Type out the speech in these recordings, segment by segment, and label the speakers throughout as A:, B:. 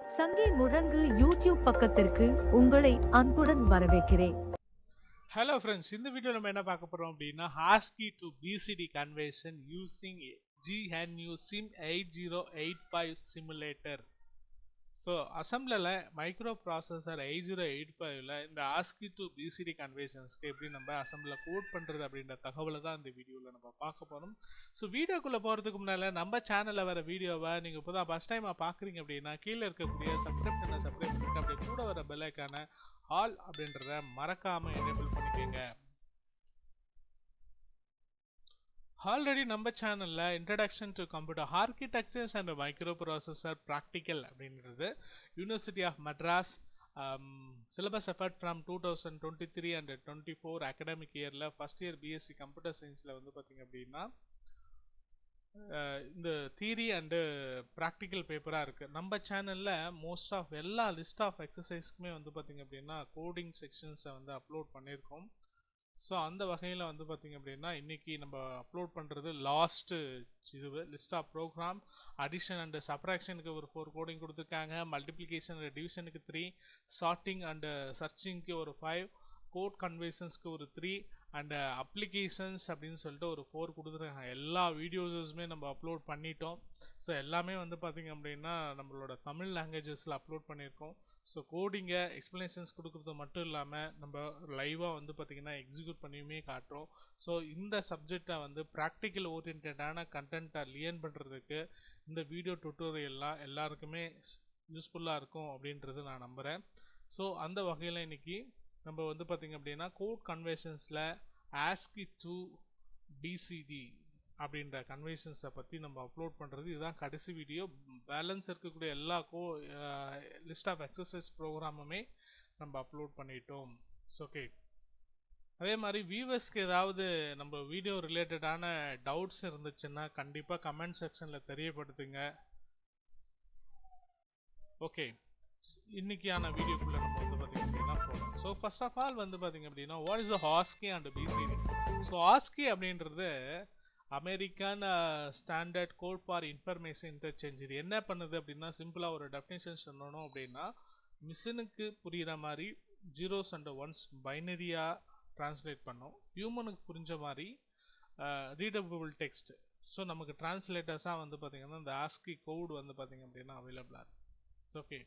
A: சங்கி முழங்கு யூடியூப் பக்கத்திற்கு உங்களை அன்புடன் வரவேற்கிறேன்.
B: ஹலோ ஃப்ரெண்ட்ஸ் இந்த வீடியோ நம்ம என்ன பார்க்க போகிறோம் அப்படின்னா ASCII to BCD conversion using you sim eight zero eight five simulator so அசம்பிளில் micro processor eight zero eight ஃபைவ்ல இந்த ஆஸ்கி டு பிசிடி கன்வர்ஷன்ஸ்க்கு எப்படி நம்ம அசம்பிளில் கோட் பண்ணுறது அப்படின்ற தகவலை தான் இந்த வீடியோவில் நம்ம பார்க்க போகிறோம் ஸோ வீடியோக்குள்ளே போகிறதுக்கு முன்னால் நம்ம சேனலில் வர வீடியோவை நீங்கள் இப்போ தான் ஃபஸ்ட் டைமாக பார்க்குறீங்க அப்படின்னா கீழே இருக்கக்கூடிய சப்ஸ்கிரைப் பண்ண சப்ஸ்கிரைப் பண்ணிட்டு அப்படியே கூட வர பெல்லைக்கான ஆல் அப்படின்றத மறக்காமல் எனேபிள் பண்ணிக்கோங்க. ஆல்ரெடி நம்ம சேனலில் introduction to computer architectures and microprocessor practical அப்படின்றது university of Madras syllabus effort from two thousand twenty three and twenty four academic இயரில் ஃபஸ்ட் இயர் பிஎஸ்சி கம்ப்யூட்டர் சயின்ஸில் வந்து பார்த்திங்க அப்படின்னா இந்த தியரி அண்டு ப்ராக்டிக்கல் பேப்பராக இருக்குது நம்ம சேனலில் மோஸ்ட் ஆஃப் எல்லா லிஸ்ட் ஆஃப் எக்ஸசைஸ்க்குமே வந்து பார்த்திங்க அப்படின்னா கோடிங் செக்ஷன்ஸை வந்து அப்லோட் பண்ணியிருக்கோம். ஸோ அந்த வகையில் வந்து பார்த்திங்க அப்படின்னா இன்றைக்கி நம்ம அப்லோட் பண்ணுறது லாஸ்ட்டு இது list of program addition and சப்ராக்ஷனுக்கு ஒரு ஃபோர் கோடிங் கொடுத்துருக்காங்க. மல்டிப்ளிகேஷன் அண்ட் டிவிஷனுக்கு த்ரீ சார்ட்டிங் அண்டு சர்ச்சிங்க்கு ஒரு ஃபைவ் கோட் கன்வேஷன்ஸ்க்கு ஒரு த்ரீ அண்டு அப்ளிகேஷன்ஸ் அப்படின்னு சொல்லிட்டு ஒரு ஃபோர் கொடுத்துருக்காங்க. எல்லா வீடியோஸஸுமே நம்ம அப்லோட் பண்ணிட்டோம். ஸோ எல்லாமே வந்து பார்த்திங்க அப்படின்னா நம்மளோட தமிழ் லாங்குவேஜஸில் அப்லோட் பண்ணியிருக்கோம். ஸோ கோடிங்கை எக்ஸ்ப்ளனேஷன்ஸ் கொடுக்குறது மட்டும் இல்லாமல் நம்ம லைவாக வந்து பார்த்திங்கன்னா எக்ஸிக்யூட் பண்ணியுமே காட்டுறோம். ஸோ இந்த சப்ஜெக்டை வந்து ப்ராக்டிக்கல் ஓரியன்டான கண்டென்ட்டை லியன் பண்ணுறதுக்கு இந்த வீடியோ டுட்டோரியல்லாம் எல்லாருக்குமே யூஸ்ஃபுல்லாக இருக்கும் அப்படின்றது நான் நம்புகிறேன் ஸோ அந்த வகையில் இன்றைக்கி நம்ம வந்து பார்த்திங்க அப்படின்னா கோட் கன்வர்ஷன்ஸில் ஆஸ்கி டூ பிசிடி அப்படின்ற கன்வென்ஷன்ஸை பற்றி நம்ம அப்லோட் பண்ணுறது இதுதான் கடைசி வீடியோ பேலன்ஸ் இருக்கக்கூடிய எல்லா கோ லிஸ்ட் ஆஃப் எக்ஸசைஸ் ப்ரோக்ராமுமே நம்ம அப்லோட் பண்ணிட்டோம். ஓகே அதே மாதிரி வியூவர்ஸ்க்கு ஏதாவது நம்ம வீடியோ ரிலேட்டடான டவுட்ஸ் இருந்துச்சுன்னா கண்டிப்பாக கமெண்ட் செக்ஷனில் தெரியப்படுத்துங்க. ஓகே இன்னைக்கான வீடியோக்குள்ளே நம்ம வந்து பார்த்திங்க அப்படின்னா போகலாம் ஸோ ஃபர்ஸ்ட் ஆஃப் ஆல் வந்து பார்த்திங்க அப்படின்னா what is ASCII and BCD so ASCII அப்படின்றது American standard code for information interchange இது என்ன பண்ணுது அப்படின்னா சிம்பிளாக ஒரு டெஃபினேஷன் சொன்னணும் அப்படின்னா மிஷினுக்கு புரிகிற மாதிரி ஜீரோஸ் அண்ட் ஒன்ஸ் பைனரியாக ட்ரான்ஸ்லேட் பண்ணோம். ஹியூமனுக்கு புரிஞ்ச மாதிரி ரீடபிள் டெக்ஸ்ட் ஸோ நமக்கு டிரான்ஸ்லேட்டர்ஸாக வந்து பார்த்திங்கன்னா இந்த ஆஸ்கி கோட் வந்து பார்த்திங்க அப்படின்னா அவைலபிளாக இருக்குது ஓகே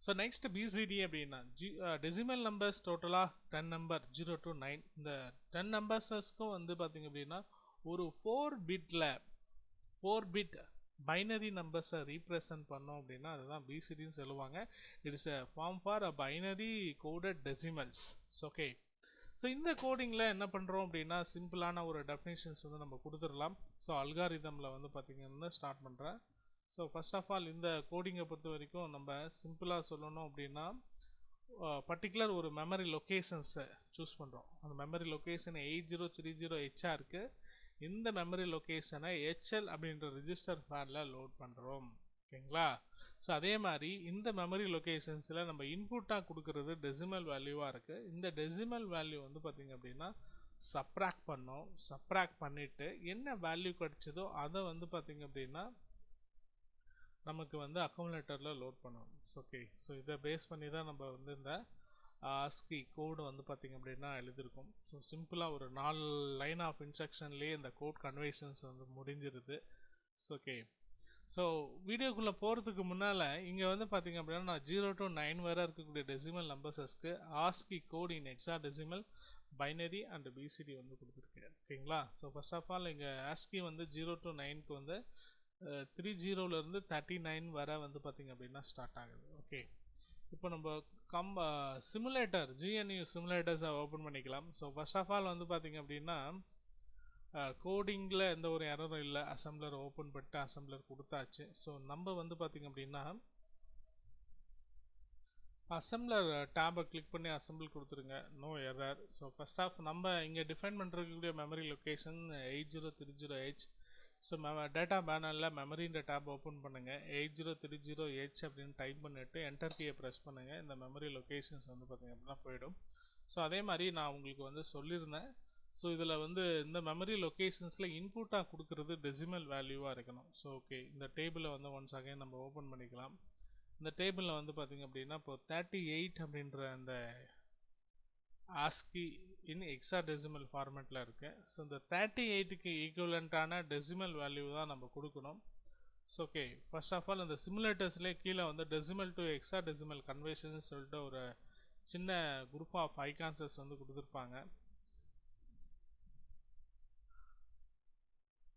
B: ஸோ நெக்ஸ்ட் பிசிடி அப்படின்னா ஜி டெசிமல் நம்பர்ஸ் டோட்டலாக ten number zero to nine இந்த டென் நம்பர்ஸஸ்க்கும் வந்து பார்த்திங்க அப்படின்னா ஒரு ஃபோர் பிட்டில் ஃபோர் பிட் பைனரி நம்பர்ஸை ரீப்ரசன்ட் பண்ணோம் அப்படின்னா அதுதான் பிசிடின்னு சொல்லுவாங்க. It is form for a binary coded decimals okay so இந்த கோடிங்கில் என்ன பண்ணுறோம் அப்படின்னா சிம்பிளான ஒரு டெஃபினேஷன்ஸ் வந்து நம்ம கொடுத்துடலாம். ஸோ அல்காரிதமில் வந்து பார்த்திங்கன்னா ஸ்டார்ட் பண்ணுறேன் ஸோ ஃபஸ்ட் ஆஃப் ஆல் இந்த கோடிங்கை பொறுத்த வரைக்கும் நம்ம சிம்பிளாக சொல்லணும் அப்படின்னா பர்டிகுலர் ஒரு மெமரி லொக்கேஷன்ஸை சூஸ் பண்ணுறோம் அந்த memory location eight zero three zero HR இருக்குது இந்த மெமரி லொக்கேஷனை ஹெச்எல் அப்படின்ற ரிஜிஸ்டர் ஃபேரில் லோட் பண்ணுறோம் ஓகேங்களா? ஸோ அதே மாதிரி இந்த மெமரி லொக்கேஷன்ஸில் நம்ம இன்புட்டாக கொடுக்குறது டெசிமல் வேல்யூவாக இருக்குது இந்த டெசிமல் வேல்யூ வந்து பார்த்திங்க அப்படின்னா சப்ராக்ட் பண்ணோம். சப்ராக்ட் பண்ணிவிட்டு என்ன வேல்யூ கிடச்சதோ அதை வந்து பார்த்திங்க அப்படின்னா நமக்கு வந்து அக்குமுலேட்டரில் லோட் பண்ணணும். ஓகே ஸோ இதை பேஸ் பண்ணி தான் நம்ம வந்து இந்த ஆஸ்கி கோடு வந்து பார்த்திங்க அப்படின்னா எழுதியிருக்கும் ஸோ சிம்பிளாக ஒரு நாலு லைன் ஆஃப் இன்ஸ்ட்ரக்ஷன்லேயே இந்த கோட் கன்வேஷன்ஸ் வந்து முடிஞ்சிருது. ஓகே ஸோ வீடியோக்குள்ளே போகிறதுக்கு முன்னால் இங்கே வந்து பார்த்திங்க அப்படின்னா நான் ஜீரோ டு நைன் வரை இருக்கக்கூடிய decimal நம்பர்ஸஸ்க்கு ASCII code in hexadecimal binary and BCD வந்து கொடுத்துருக்கேன். ஓகேங்களா ஸோ ஃபர்ஸ்ட் ஆஃப் ஆல் இங்கே ஆஸ்கி வந்து ஜீரோ டு நைனுக்கு வந்து த்ரீ ஜீரோலேருந்து தேர்ட்டி நைன் வரை வந்து பார்த்திங்க அப்படின்னா ஸ்டார்ட் ஆகுது. ஓகே இப்போ நம்ம கம் சிமுலேட்டர் ஜிஎன்யூ சிமுலேட்டர்ஸை ஓப்பன் பண்ணிக்கலாம். ஸோ ஃபர்ஸ்ட் ஆஃப் ஆல் வந்து பார்த்திங்க அப்படின்னா கோடிங்கில் எந்த ஒரு எரரும் இல்லை. அசம்பிளர் ஓப்பன் பண்ணிட்டு அசம்பிளர் கொடுத்தாச்சு. ஸோ நம்ம வந்து பார்த்திங்க அப்படின்னா அசம்பிளர் டேபை கிளிக் பண்ணி அசம்பிள் கொடுத்துருங்க. No error so first of நம்ம இங்கே define பண்ணுறதுக்கூடிய memory location eight zero three zero eight so மெம data பேனலில் மெமரின்ற டேப் ஓப்பன் பண்ணுங்கள் eight zero three zero H அப்படின்னு டைப் பண்ணிவிட்டு என்டர் கீயை ப்ரெஸ் பண்ணுங்கள் இந்த மெமரி லொக்கேஷன்ஸ் வந்து பார்த்திங்க அப்படின்னா போயிடும். ஸோ அதே மாதிரி நான் உங்களுக்கு வந்து சொல்லியிருந்தேன் ஸோ இதில் வந்து இந்த மெமரி லொக்கேஷன்ஸில் இன்புட்டாக கொடுக்குறது டெசிமல் வேல்யூவாக இருக்கணும். ஸோ ஓகே இந்த டேபிளை வந்து ஒன்ஸ் அகைன் நம்ம ஓப்பன் பண்ணிக்கலாம். இந்த டேபிளில் வந்து பார்த்திங்க அப்படின்னா இப்போ தேர்ட்டி எயிட் அப்படின்ற அந்த ஆஸ்கி இன் எக்ஸா டெசிமல் ஃபார்மேட்டில் இருக்குது ஸோ இந்த தேர்ட்டி எயிட்டுக்கு ஈக்குவலண்ட்டான டெசிமல் வேல்யூ தான் நம்ம கொடுக்கணும். So okay first of all இந்த சிமுலேட்டர்ஸ்லேயே கீழே வந்து decimal to hexadecimal conversion சொல்லிட்டு ஒரு சின்ன குரூப் ஆஃப் ஐகான்சஸ் வந்து கொடுத்துருப்பாங்க.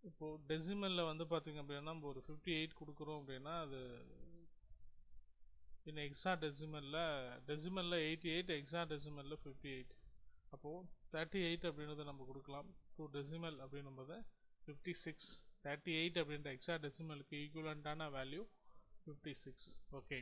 B: இப்போது டெசிமலில் வந்து பார்த்திங்க அப்படின்னா நம்ம ஒரு ஃபிஃப்டி எயிட் கொடுக்குறோம் அப்படின்னா அது இன் எக்ஸா டெசிமலில் டெசிமலில் எயிட்டி எயிட் எக்ஸா டெசிமலில் ஃபிஃப்டி எயிட் அப்போது தேர்ட்டி எயிட் அப்படின்றத நம்ம கொடுக்கலாம். டூ டெசிமல் அப்படின்னும்போது ஃபிஃப்டி சிக்ஸ் தேர்ட்டி எயிட் அப்படின்ற எக்ஸா டெசிமலுக்கு ஈக்குவலண்ட்டான வேல்யூ ஃபிஃப்டி சிக்ஸ் ஓகே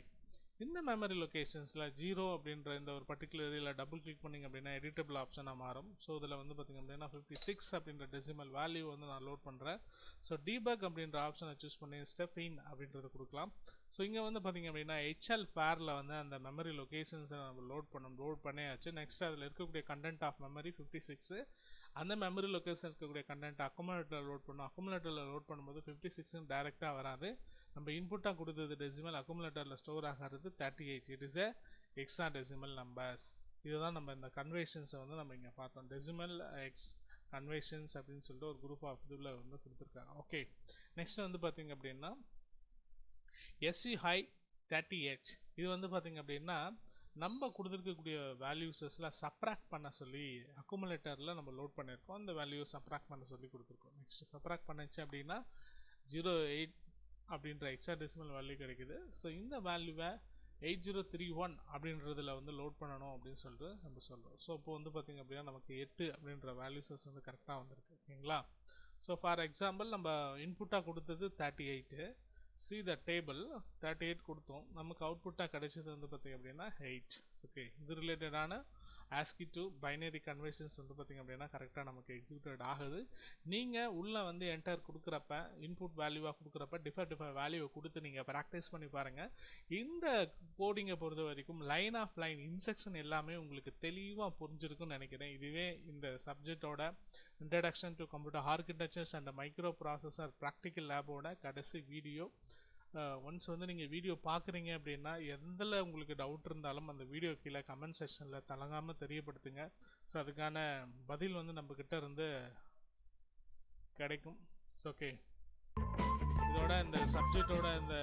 B: இந்த மெமரி லொக்கேஷன்ஸில் ஜீரோ அப்படின்ற இந்த ஒரு பர்டிகுலர் இதில் டபுள் கிளிக் பண்ணிங்க அப்படின்னா எடிட்டபிள் ஆப்ஷனாக மாறும். ஸோ இதில் வந்து பார்த்திங்க அப்படின்னா ஃபிஃப்டி சிக்ஸ் அப்படின்ற டெசிமல் வேல்யூ வந்து நான் லோட் பண்ணுறேன் ஸோ டீபக் அப்படின்ற ஆப்ஷனை சூஸ் பண்ணி ஸ்டெப் இன் அப்படின்றத கொடுக்கலாம். ஸோ இங்கே வந்து பார்த்திங்க அப்படின்னா ஹெச்எல் ஃபேரில் வந்து அந்த மெமரி லொக்கேஷன்ஸை நம்ம லோட் பண்ணோம் லோட் பண்ணியாச்சு. நெக்ஸ்ட் அதில் இருக்கக்கூடிய content of memory fifty six அந்த மெமரி லொக்கேஷன் இருக்கக்கூடிய கண்டென்ட் அக்குமுலேட்டரில் லோட் பண்ணும் அக்குமுலேட்டரில் லோட் பண்ணும்போது ஃபிஃப்டி சிக்ஸ்னு டேரெக்டாக வராது. நம்ம இன்புட்டாக கொடுத்தது டெசிமல் அக்குமுலேட்டரில் ஸ்டோர் ஆகிறது thirty eight it is a extra decimal numbers இதுதான் நம்ம இந்த கன்வேஷன்ஸை வந்து நம்ம இங்கே பார்த்தோம். டெசிமல் எக்ஸ் கன்வேஷன்ஸ் அப்படின்னு சொல்லிட்டு ஒரு குரூப் ஆஃப் இதில் வந்து கொடுத்துருக்காங்க. ஓகே நெக்ஸ்ட் வந்து பார்த்தீங்க அப்படின்னா எஸ்சி ஹை தேர்ட்டி ஹெச் இது வந்து பார்த்தீங்க அப்படின்னா நம்ம கொடுத்துருக்கக்கூடிய வேல்யூஸஸில் சப்ராக்ட் பண்ண சொல்லி அக்குமுலேட்டரில் நம்ம லோட் பண்ணியிருக்கோம் அந்த வேல்யூ சப்ராக்ட் பண்ண சொல்லி கொடுத்துருக்கோம். நெக்ஸ்ட் சப்ராக்ட் பண்ணிச்சு அப்படின்னா ஜீரோ எயிட் அப்படின்ற எக்ஸ்ட்ரா டெசிமல் வேல்யூ கிடைக்குது. ஸோ இந்த வேல்யூவை எயிட் ஜீரோ த்ரீ ஒன் அப்படின்றதுல வந்து லோட் பண்ணணும் அப்படின்னு சொல்லிட்டு நம்ம சொல்கிறோம் ஸோ இப்போ வந்து பார்த்திங்க அப்படின்னா நமக்கு எட்டு அப்படின்ற வேல்யூஸஸ் வந்து கரெக்டாக வந்திருக்கு. ஓகேங்களா? ஸோ ஃபார் எக்ஸாம்பிள் நம்ம இன்புட்டாக கொடுத்தது thirty eight see the table thirty eight கொடுத்தோம். நமக்கு அவுட்புட்டாக கிடைச்சது வந்து பார்த்திங்க அப்படின்னா எயிட் ஓகே இது ரிலேட்டடான ஆஸ்கி டு பைனரி கன்வர்ஷன்ஸ் வந்து பார்த்திங்க அப்படின்னா கரெக்டாக நமக்கு எக்ஸிக்யூட்டட் ஆகுது. நீங்கள் உள்ளே வந்து என்டர் கொடுக்குறப்ப இன்புட் வேல்யூவாக கொடுக்குறப்ப டிஃபர் டிஃபர் வேல்யூவை கொடுத்து நீங்கள் ப்ராக்டிஸ் பண்ணி பாருங்கள் இந்த கோடிங்கை பொறுத்த வரைக்கும் லைன் ஆஃப் லைன் இன்ஸ்ட்ரக்ஷன் எல்லாமே உங்களுக்கு தெளிவாக புரிஞ்சிருக்குன்னு நினைக்கிறேன். இதுவே இந்த சப்ஜெக்டோட introduction to computer architectures and microprocessor practical லேபோட கடைசி வீடியோ ஒன்ஸ் வந்து நீங்கள் வீடியோ பார்க்குறீங்க அப்படின்னா எந்தில் உங்களுக்கு டவுட் இருந்தாலும் அந்த வீடியோ கீழே கமெண்ட் செக்ஷனில் தலங்காமல் தெரியப்படுத்துங்க. ஸோ அதுக்கான பதில் வந்து நம்மக்கிட்ட இருந்து கிடைக்கும். ஓகே இதோட இந்த சப்ஜெக்டோட இந்த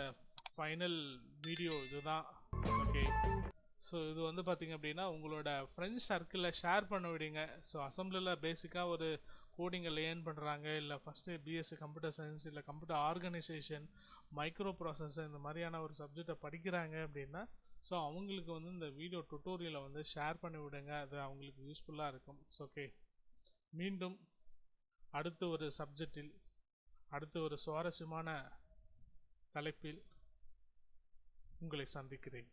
B: ஃபைனல் வீடியோ இதுதான். ஓகே ஸோ இது வந்து பார்த்திங்க அப்படின்னா உங்களோட ஃப்ரெண்ட்ஸ் சர்க்கிளில் ஷேர் பண்ண விடுங்க. ஸோ அசம்பிளியில் பேசிக்காக ஒரு கோடிங்கை லேர்ன் பண்ணுறாங்க இல்லை ஃபஸ்ட்டு பிஎஸ்சி கம்ப்யூட்டர் சயின்ஸ் இல்லை கம்ப்யூட்டர் ஆர்கனைசேஷன் மைக்ரோ ப்ராசஸர் இந்த மாதிரியான ஒரு சப்ஜெக்டை படிக்கிறாங்க அப்படின்னா ஸோ அவங்களுக்கு வந்து இந்த வீடியோ டுட்டோரியலை வந்து ஷேர் பண்ணி விடுங்க. அது அவங்களுக்கு யூஸ்ஃபுல்லாக இருக்கும். ஓகே மீண்டும் அடுத்த ஒரு சப்ஜெக்டில் அடுத்த ஒரு சுவாரஸ்யமான தலைப்பில் உங்களை சந்திக்கிறேன்.